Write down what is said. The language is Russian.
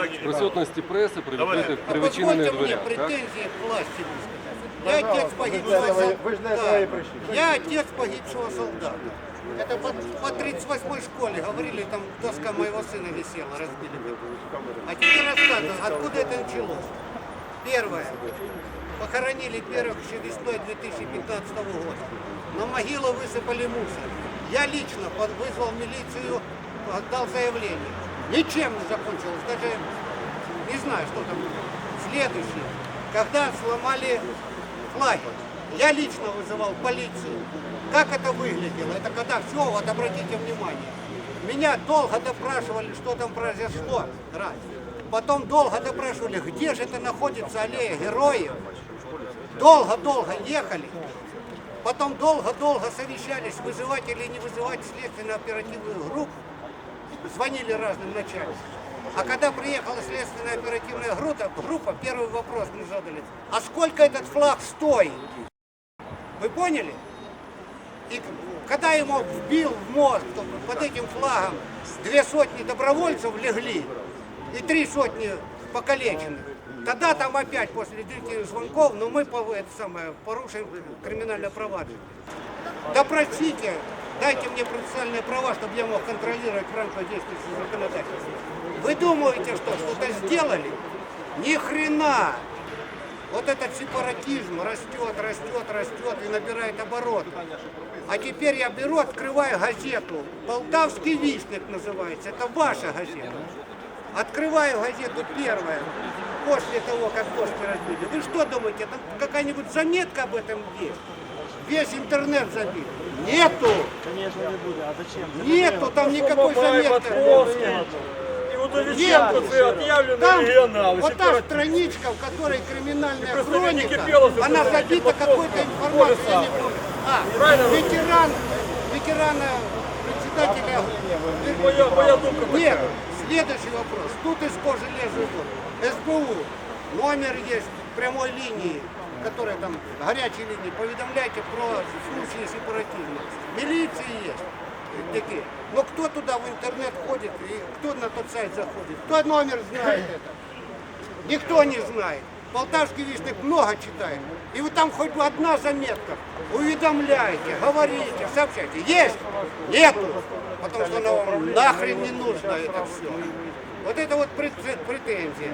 в присутності преси при Давай. відкритих при відчинених Позвольте мне дверях. Так? претензии к власти высказать. Я отец погибшего солдата. вы же на этого и пришли. Я отец погибшего солдата. Это по, по 38-й школе говорили, там доска моего сына висела, разбили. бы. А теперь рассказываю, откуда это началось. Первое. Похоронили первых еще весной 2015 года. На могилу высыпали мусор. Я лично под- вызвал милицию, отдал заявление. Ничем не закончилось. Даже не знаю, что там. Следующее. Когда сломали флаги, я лично вызывал полицию. Как это выглядело? Это когда все, вот обратите внимание. Меня долго допрашивали, что там произошло. Раз. Потом долго допрашивали, где же это находится аллея героев. Долго-долго ехали. Потом долго-долго совещались, вызывать или не вызывать следственно-оперативную группу. Звонили разным начальникам. А когда приехала следственная оперативная группа, группа, первый вопрос мы задали. А сколько этот флаг стоит? Вы поняли? И когда ему вбил в мозг, что под этим флагом две сотни добровольцев легли и три сотни покалеченных, тогда там опять после длительных звонков, но мы по- это самое, порушим криминальное проваджение. Допросите, дайте мне процессуальные права, чтобы я мог контролировать в рамках действующего законодательства. Вы думаете, что что-то сделали? Ни хрена! Вот этот сепаратизм растет, растет, растет и набирает обороты. А теперь я беру, открываю газету. Полтавский вестник называется. Это ваша газета. Открываю газету первая, после того, как доски разбили. Вы что думаете, там какая-нибудь заметка об этом есть? Весь интернет забит. Нету! Конечно, не буде. А зачем? Нету там никакой заметки. Нету. Там вот та страничка, в которой криминальная хроника, она забита какой-то информацией. я не помню. А, ветеран, ветерана председателя. Нет, следующий вопрос. Тут из кожи лезут. СБУ, номер есть прямой линии, которая там, горячей линии, поведомляйте про случаи сепаратизма. Милиции есть. Такие. Но кто туда в интернет ходит и кто на тот сайт заходит? Кто номер знает это? Никто не знает. Полтавский вестник много читает. И вы там хоть бы одна заметка. Уведомляйте, говорите, сообщайте. Есть? Нету. Потому что нахрен не нужно это все. Вот это вот прет- претензия.